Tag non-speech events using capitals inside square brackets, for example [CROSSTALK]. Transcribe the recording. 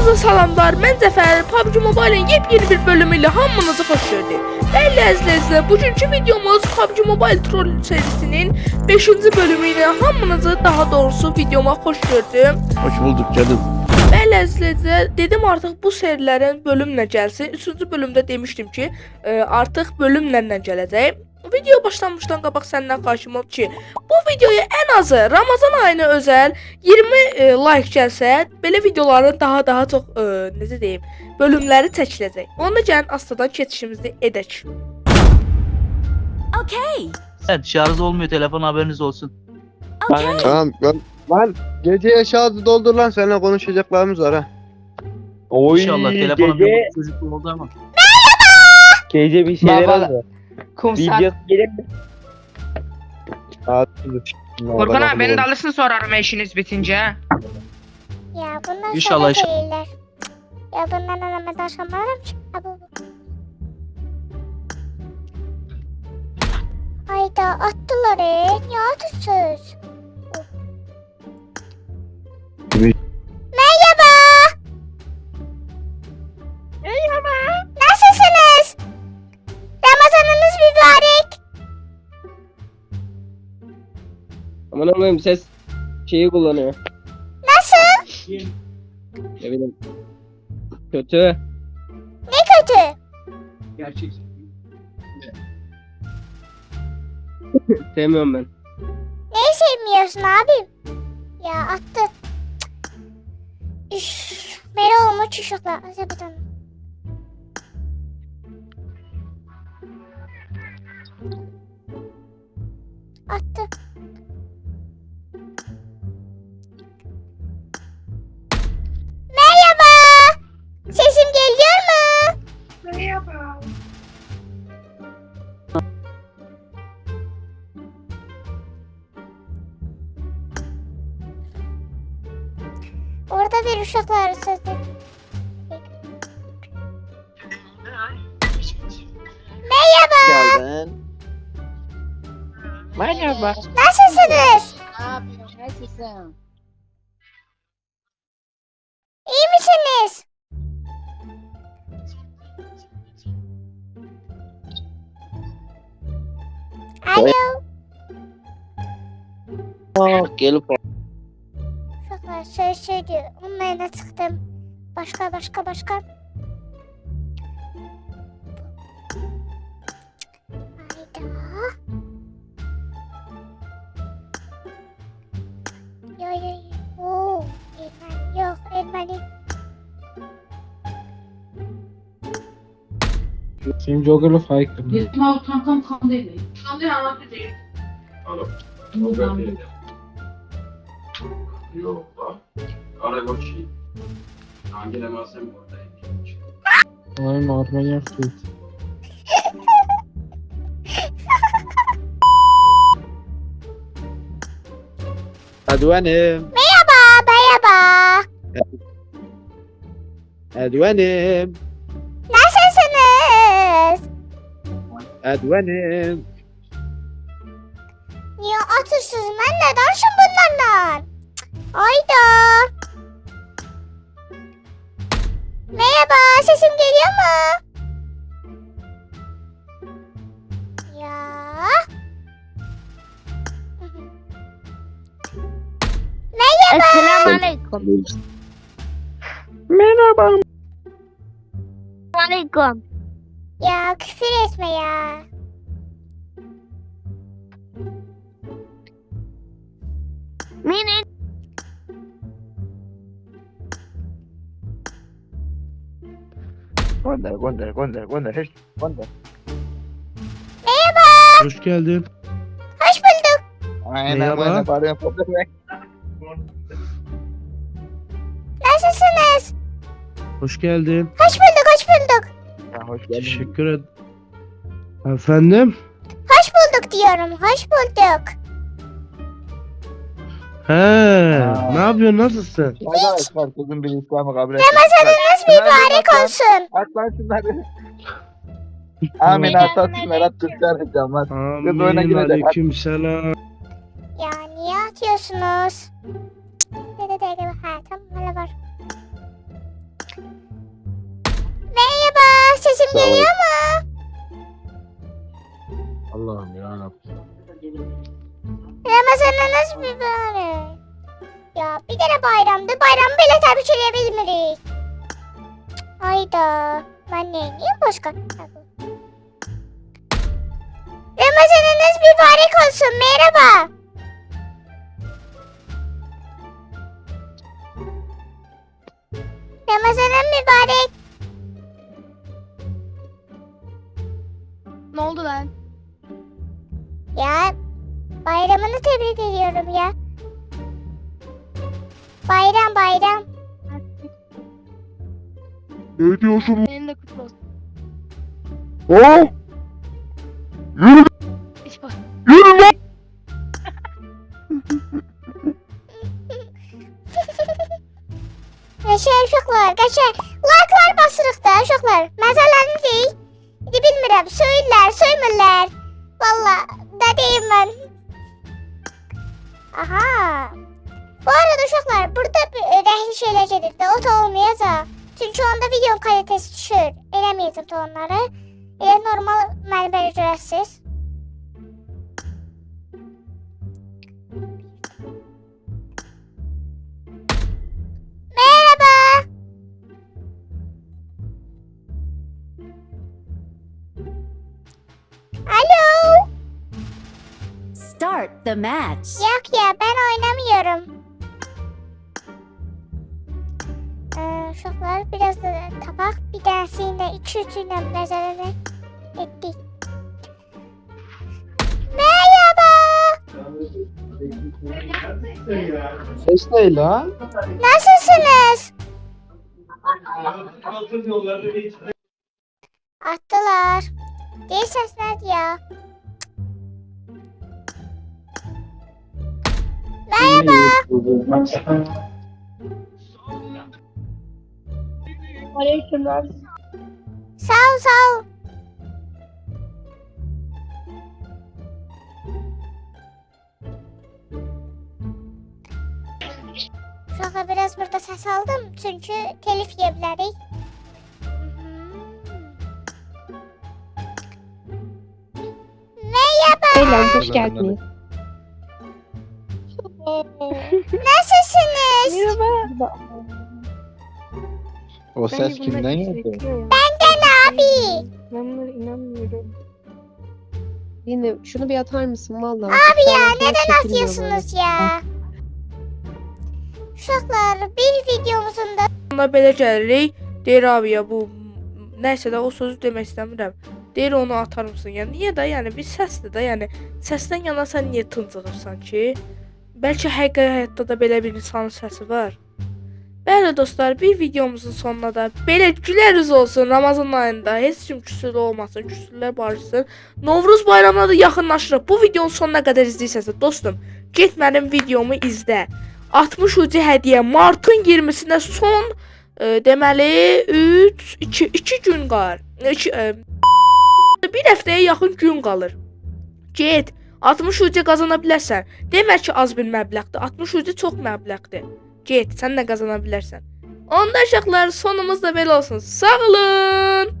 Hamınıza salamlar. Mən Zəfər. PUBG Mobile-in yepyeni bir bölümü ilə hamınızı xoş gördük. Bəli əzizlər, bugünkü videomuz PUBG Mobile Troll serisinin 5-ci bölümü ilə hamınızı daha doğrusu videoma xoş gördüm. Hoş bulduk canım. Bəli əzizlər, dedim artıq bu serilərin bölümlə gəlsin. 3-cü bölümdə demişdim ki, e, artıq bölümlə gələcək. Video başlamışdan qabaq səndən xahişim odur ki, bu videoya ən azı Ramazan ayına özəl 20 e, like gəlsə, belə videoların daha daha çox e, necə deyim, bölümləri çəkiləcək. Onda gəlin astadan keçişimizi edək. Okay. Evet şarj olmuyor telefon haberiniz olsun. Okay. Tamam lan, lan gece şahsı doldur lan seninle konuşacaklarımız var ha. Oy İnşallah telefonum gece, çocuk oldu ama. gece bir şeyler Baba- oldu. Kumsal. Video gelir mi? Furkan abi beni de alırsın sorarım işiniz bitince. ha. Ya bundan İnşallah, sonra inşallah. değiller. Ya bundan anamı taşımalarım ki. Hayda attılar e. Niye atırsız? Aman Allah'ım ses şeyi kullanıyor. Nasıl? Ne bileyim. Kötü. Ne kötü? Gerçek. Sevmiyorum ben. Neyi sevmiyorsun abim? Ya attı. Üf, Mero olmuş çocuklar. Azerbaycan. Attı. Uşaklar sözü. Merhaba. Geldin. Merhaba. Nasılsınız? Nasılsın? İyi misiniz? Alo. Aa, gelip şey şey diyor. Onlarına çıktım. Başka başka başka. Hayda. Yo yo yo. Oo, Ermeni yok Ermeni. Senin Joker'la Faik. Bizim abi tam tam kan değil. Kan değil anlatı değil. Yok lan. Karakoçi. Hangi demezsem buradayım. Ay normal yaptık. Edvenim. Merhaba merhaba. Edvenim. Nasılsınız? Edvenim. Niye atırsız ben ne danışım Merhaba. Selamünaleyküm. Merhaba. Aleyküm. Ya küfür etme ya. Minin. Gönder gönder gönder gönder. Hiç gönder. Merhaba. Hoş geldin. Hoş bulduk. Aynen Merhaba. aynen. Nasılsınız? Hoş geldin. Hoş bulduk hoş bulduk. Ya, hoş geldin. Teşekkür ederim. Efendim? Hoş bulduk diyorum. Hoş bulduk. He, ne yapıyorsun? Nasılsın? Arkadaşlar kızım bir İslam'ı kabul et. Ramazanınız mübarek olsun. At lan şunları. [LAUGHS] Amin at at at kurtaracağım lan. oyuna Amin. girecek. Aleyküm selam. Ya niye atıyorsunuz? Dede dede ha tamam hala var. sesim Sağ geliyor mu? Allah'ım yarabbim. Ramazanınız mübarek. Ya bir kere bayramdı. Bayramı böyle tabii söyleyebilmirik. Hayda. Ben neyim başka? Ha, bu. Ramazanınız mübarek olsun. Merhaba. Ramazanın mübarek. Ne oldu lan? Ya bayramını tebrik ediyorum ya. Bayram bayram. Ne diyorsun? Benim de kutlu olsun. Oh! Yürü Qəşəng uşaqlar, qəşəng. Like'lar basırıq da uşaqlar. Məzələrini deyik. İndi bilmirəm, söyürlər, söymürlər. Valla, da deyim mən. Aha. Bu arada uşaqlar, burada bir e, rəhli şeylər gedir də, o da olmayacaq. Çünki onda videonun kalitesi düşür. Eləməyəcəm də onları. Elə normal məni belə görəsiz. Start the match. Yok ya ben oynamıyorum. Ee, biraz da tabak bir tanesiyle iki üçüyle nəzərəni etdik. Merhaba. Ses ne lan? Nasılsınız? Attılar. Değil sesler ya. Merhaba. Sağ ol sağ ol. Uşağa biraz burada ses aldım çünkü telif yiyebilirik. Merhaba. Selam, hoş geldiniz. Nasılsınız? O ses kimden geldi? Benden abi. Ben bunlara inanmıyorum. Yine şunu bir atar mısın valla? Abi ya neden atıyorsunuz ya? Uşaqlar bir videomuzun da Ona belə gəlirik. Deyir abi ya bu nəsə də o sözü demək istəmirəm. Deyir onu atar mısın? Yəni niyə də? Yəni bir səsdir də. Yəni səsdən yana sən niyə tıncığırsan ki? Bəlkə həqiqi həyatda da belə bir insanın səsi var. Bəli dostlar, bir videomuzun sonuna da belə gülərüz olsun Ramazan ayında. Heç kim küsülü olmasın, küsüllər barışsın. Novruz bayramına da yaxınlaşırıq. Bu videonun sonuna qədər izləyirsənsə dostum, get mənim videomu izlə. 60 ucu hədiyyə martın 20-sinə son e, deməli 3 2 2 gün qalır. 2 e, bir həftəyə yaxın gün qalır. Get 60 ucu qazana bilərsən. Demək ki, az bir məbləğdir. 60 ucu çox məbləğdir. Get, sən də qazana bilərsən. Onda uşaqlar sonumuz da belə olsun. Sağ olun.